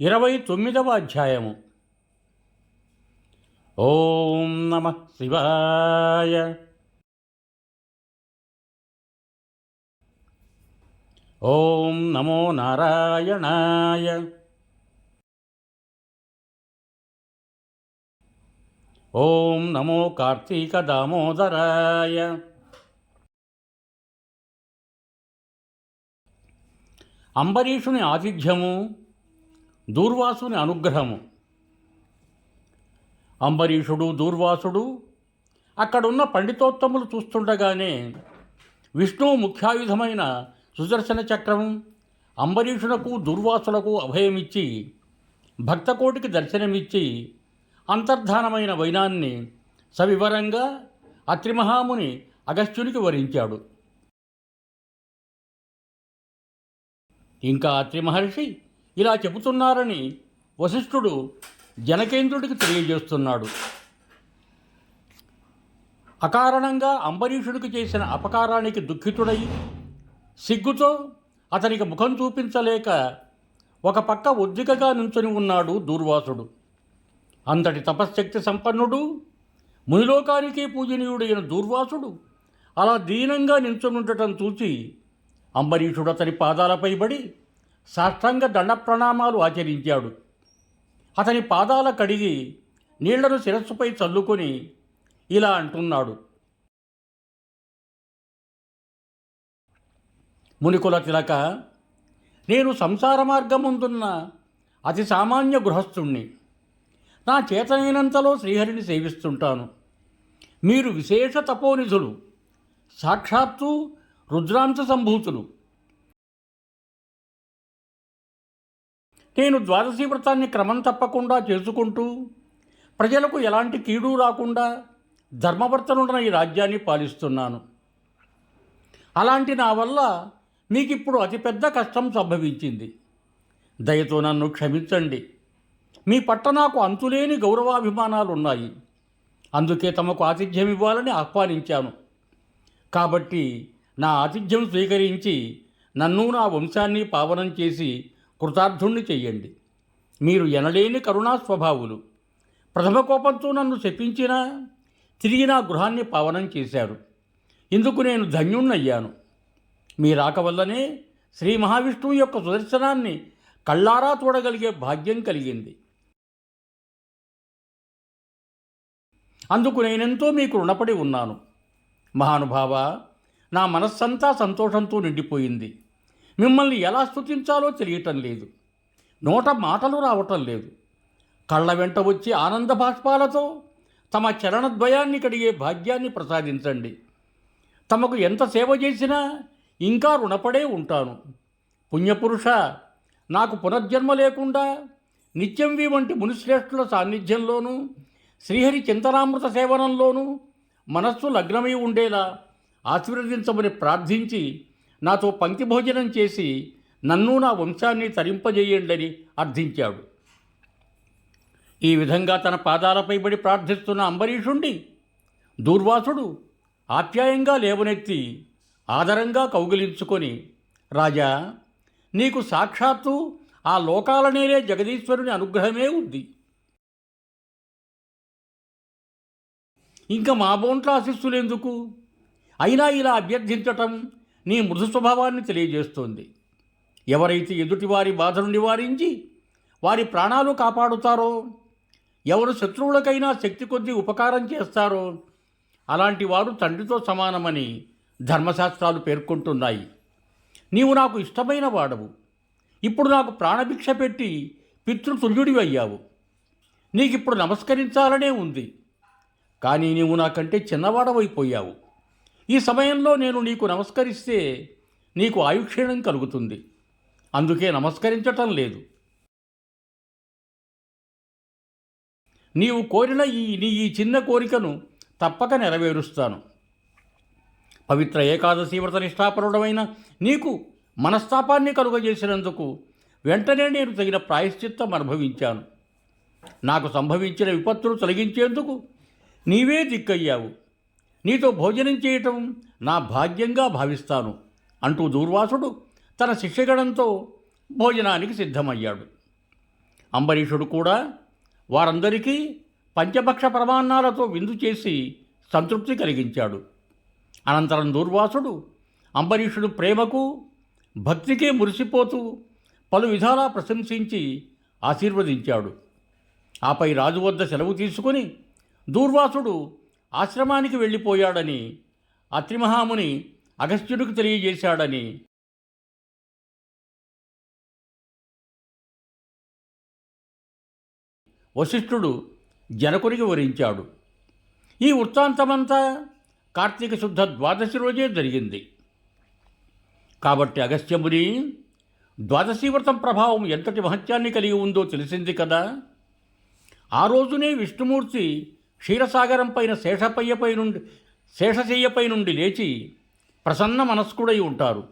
ఇరవై తొమ్మిదవ అధ్యాయము. ఓం నమ శివాయ. ఓం నమో నారాయణాయ. ఓం నమో కార్తీక దామోదరాయ. అంబరీషుని ఆతిథ్యము దూర్వాసుని అనుగ్రహము. అంబరీషుడు దూర్వాసుడు అక్కడున్న పండితోత్తములు చూస్తుండగానే విష్ణువు ముఖ్యాయుధమైన సుదర్శన చక్రం అంబరీషునకు దూర్వాసులకు అభయమిచ్చి భక్తకోటికి దర్శనమిచ్చి అంతర్ధానమైన వైనాన్ని సవివరంగా అత్రిమహాముని అగస్త్యునికి వరించాడు. ఇంకా అత్రి మహర్షి ఇలా చెబుతున్నారని వశిష్ఠుడు జనకేంద్రుడికి తెలియజేస్తున్నాడు. అకారణంగా అంబరీషుడికి చేసిన అపకారానికి దుఃఖితుడై సిగ్గుతో అతనికి ముఖం చూపించలేక ఒక పక్క ఉద్రికగా నుంచొని ఉన్నాడు దూర్వాసుడు. అంతటి తపశ్శక్తి సంపన్నుడు మునిలోకానికి పూజనీయుడైన దూర్వాసుడు అలా దీనంగా నించునుండటం చూసి అంబరీషుడు అతని పాదాలపై పడి సాష్టాంగ దండ ప్రణామాలు ఆచరించాడు. అతని పాదాల కడిగి నీళ్ళను శిరస్సుపై చల్లుకొని ఇలా అంటున్నాడు. మునికుల తిలక నేను సంసార మార్గముందున్న అతి సామాన్య గృహస్థుణ్ణి. నా చేతనైనంతలో శ్రీహరిని సేవిస్తుంటాను. మీరు విశేష తపోనిధులు సాక్షాత్తు రుద్రాంశ సంభూతులు నేను ద్వాదశీ వ్రతాన్ని క్రమం తప్పకుండా చేసుకుంటూ ప్రజలకు ఎలాంటి కీడు రాకుండా ధర్మవర్తనున్న ఈ రాజ్యాన్ని పాలిస్తున్నాను. అలాంటి నా వల్ల మీకు ఇప్పుడు అతిపెద్ద కష్టం సంభవించింది. దయతో నన్ను క్షమించండి. మీ పట్ల నాకు అంతులేని గౌరవాభిమానాలు ఉన్నాయి అందుకే తమకు ఆతిథ్యం ఇవ్వాలని ఆహ్వానించాను. కాబట్టి నా ఆతిథ్యం స్వీకరించి నన్ను నా వంశాన్ని పావనం చేసి కృతార్థుణ్ణి చెయ్యండి. మీరు ఎనలేని కరుణా స్వభావులు. ప్రథమ కోపంతో నన్ను శపించినా తిరిగి నా గృహాన్ని పావనం చేశారు. ఇందుకు నేను ధన్యుణ్ణయ్యాను. మీ రాక వల్లనే శ్రీ మహావిష్ణువు యొక్క సుదర్శనాన్ని కళ్ళారా చూడగలిగే భాగ్యం కలిగింది. అందుకు నేనెంతో మీకు రుణపడి ఉన్నాను. మహానుభావ నా మనస్సంతా సంతోషంతో నిండిపోయింది. మిమ్మల్ని ఎలా స్థుతించాలో తెలియటం లేదు. నోట మాటలు రావటం లేదు. కళ్ళ వెంట వచ్చి ఆనంద బాష్పాలతో తమ చరణద్వయాన్ని కడిగే భాగ్యాన్ని ప్రసాదించండి. తమకు ఎంత సేవ చేసినా ఇంకా రుణపడే ఉంటాను. పుణ్యపురుష నాకు పునర్జన్మ లేకుండా నిత్యంవి వంటి మునిశ్రేష్ఠుల సాన్నిధ్యంలోనూ శ్రీహరి చింతనామృత సేవనంలోనూ మనస్సు లగ్నమై ఉండేలా ఆశీర్వదించమని ప్రార్థించి నాతో పంక్తి భోజనం చేసి నన్ను నా వంశాన్ని తరింపజేయండని అర్థించాడు. ఈ విధంగా తన పాదాలపై పడి ప్రార్థిస్తున్న అంబరీషుండి దూర్వాసుడు ఆప్యాయంగా లేవనెత్తి ఆదరంగా కౌగిలించుకొని రాజా నీకు సాక్షాత్తు ఆ లోకాలనేలే జగదీశ్వరుని అనుగ్రహమే ఉంది. ఇంకా మా బోంట్ల ఆశిస్సులెందుకు అయినా ఇలా అభ్యర్థించటం నీ మృదు స్వభావాన్ని తెలియజేస్తోంది. ఎవరైతే ఎదుటివారి బాధను నివారించి వారి ప్రాణాలు కాపాడుతారో ఎవరు శత్రువులకైనా శక్తి కొద్దీ ఉపకారం చేస్తారో అలాంటి వారు తండ్రితో సమానమని ధర్మశాస్త్రాలు పేర్కొంటున్నాయి. నీవు నాకు ఇష్టమైన వాడవు. ఇప్పుడు నాకు ప్రాణభిక్ష పెట్టి పితృతుల్యుడివి అయ్యావు నీకిప్పుడు నమస్కరించాలనే ఉంది. కానీ నీవు నాకంటే చిన్నవాడవైపోయావు. ఈ సమయంలో నేను నీకు నమస్కరిస్తే నీకు ఆయుక్షీణం కలుగుతుంది. అందుకే నమస్కరించటం లేదు. నీవు కోరిన ఈ నీ ఈ చిన్న కోరికను తప్పక నెరవేరుస్తాను. పవిత్ర ఏకాదశి వ్రత నిష్ఠాపరుడమైన నీకు మనస్తాపాన్ని కలుగజేసినందుకు వెంటనే నేను తగిన ప్రాయశ్చిత్తం అనుభవించాను. నాకు సంభవించిన విపత్తులు తొలగించేందుకు నీవే దిక్కయ్యావు. నీతో భోజనం చేయటం నా భాగ్యంగా భావిస్తాను అంటూ దూర్వాసుడు తన శిష్యగణంతో భోజనానికి సిద్ధమయ్యాడు. అంబరీషుడు కూడా వారందరికీ పంచభక్ష ప్రమాణాలతో విందు చేసి సంతృప్తి కలిగించాడు. అనంతరం దూర్వాసుడు అంబరీషుడు ప్రేమకు భక్తికే మురిసిపోతూ పలు విధాలా ప్రశంసించి ఆశీర్వదించాడు. ఆపై రాజు వద్ద సెలవు తీసుకుని దూర్వాసుడు ఆశ్రమానికి వెళ్ళిపోయాడని అత్రిమహాముని అగస్త్యుడికి తెలియజేశాడని. వశిష్ఠుడు జనకునికి వివరించాడు. ఈ వృత్తాంతమంతా కార్తీక శుద్ధ ద్వాదశి రోజే జరిగింది. కాబట్టి అగస్త్యముని ద్వాదశి వ్రతం ప్రభావం ఎంతటి మహత్యాన్ని కలిగి ఉందో తెలిసింది కదా. ఆ రోజునే విష్ణుమూర్తి క్షీరసాగరం పైన శేషపయ్యపై నుండి శేషశయ్యపై నుండి లేచి ప్రసన్న మనస్కుడై ఉంటారు.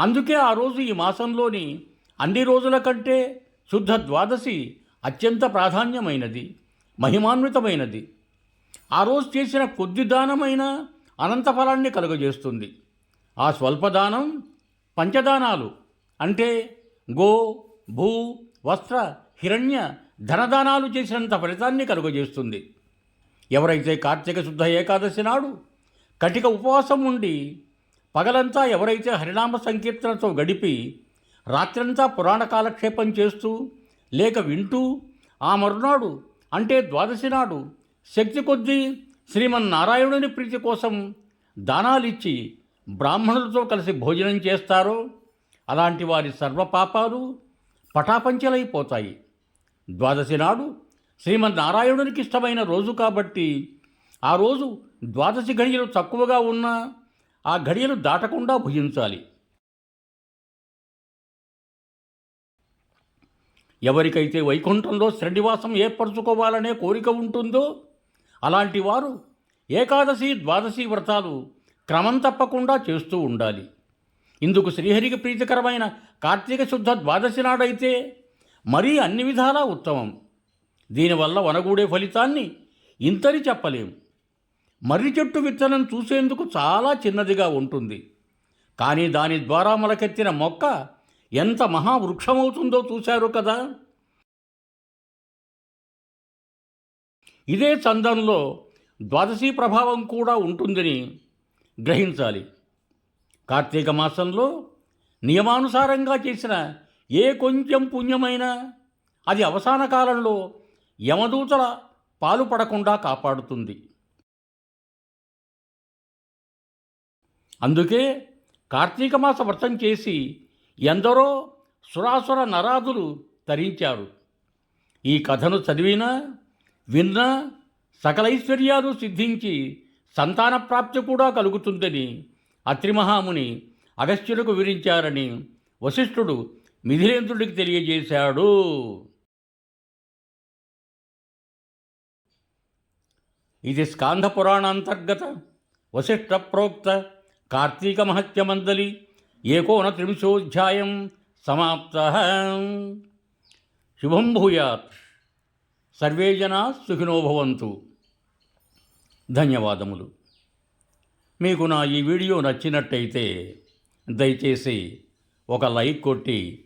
అందుకే ఆ రోజు ఈ మాసంలోని అన్ని రోజుల కంటే శుద్ధ ద్వాదశి అత్యంత ప్రాధాన్యమైనది మహిమాన్వితమైనది. ఆ రోజు చేసిన కొద్ది దానమైన అనంత ఫలాన్ని కలుగజేస్తుంది. ఆ స్వల్పదానం పంచదానాలు అంటే గో భూ వస్త్ర హిరణ్య ధనదానాలు చేసినంత ఫలితాన్ని కలుగజేస్తుంది. ఎవరైతే కార్తీక శుద్ధ ఏకాదశి నాడు కటిక ఉపవాసం ఉండి పగలంతా ఎవరైతే హరినామ సంకీర్తనతో గడిపి రాత్రంతా పురాణ కాలక్షేపం చేస్తూ లేక వింటూ ఆ మరునాడు అంటే ద్వాదశి నాడు శక్తి కొద్దీ శ్రీమన్నారాయణుని ప్రీతి కోసం దానాలిచ్చి బ్రాహ్మణులతో కలిసి భోజనం చేస్తారో అలాంటి వారి సర్వపాపాలు పటాపంచలైపోతాయి. ద్వాదశి నాడు శ్రీమన్నారాయణునికి ఇష్టమైన రోజు కాబట్టి ఆ రోజు ద్వాదశి ఘడియలు తక్కువగా ఉన్నా ఆ ఘడియలు దాటకుండా భుజించాలి ఎవరికైతే వైకుంఠంలో శ్రేణివాసం ఏర్పరచుకోవాలనే కోరిక ఉంటుందో అలాంటి వారు ఏకాదశి ద్వాదశి వ్రతాలు క్రమం తప్పకుండా చేస్తూ ఉండాలి. ఇందుకు శ్రీహరికి ప్రీతికరమైన కార్తీక శుద్ధ ద్వాదశి నాడైతే మరీ అన్ని విధాలా ఉత్తమం. దీనివల్ల వనగూడే ఫలితాన్ని ఇంతని చెప్పలేం. మర్రి చెట్టు విత్తనం చూసేందుకు చాలా చిన్నదిగా ఉంటుంది. కానీ దాని ద్వారా మొలకెత్తిన మొక్క ఎంత మహావృక్షమవుతుందో చూశారు కదా? ఇదే చందంలో ద్వాదశీ ప్రభావం కూడా ఉంటుందని గ్రహించాలి. కార్తీక మాసంలో నియమానుసారంగా చేసిన ఏ కొంచెం పుణ్యమైనా అది అవసాన కాలంలో యమదూతల పాలు పడకుండా కాపాడుతుంది. అందుకే కార్తీక మాస వ్రతం చేసి ఎందరో సురాసుర నరాదులు తరించారు. ఈ కథను చదివినా విన్నా సకలైశ్వర్యాలు సిద్ధించి సంతాన ప్రాప్తి కూడా కలుగుతుందని అత్రిమహాముని అగస్త్యులకు వివరించారని వశిష్ఠుడు మిథిలేంద్రుడికి తెలియజేశాడు. ఇది స్కాంధ పురాణాంతర్గత వశిష్ట ప్రోక్త కార్తీక మహత్యమందలి ఏకోనత్రింశోధ్యాయం సమాప్త. శుభం భూయాత్. సర్వే జనా సుఖినోభవంతు ధన్యవాదములు. మీకు నా ఈ వీడియో నచ్చినట్టయితే దయచేసి ఒక లైక్ కొట్టి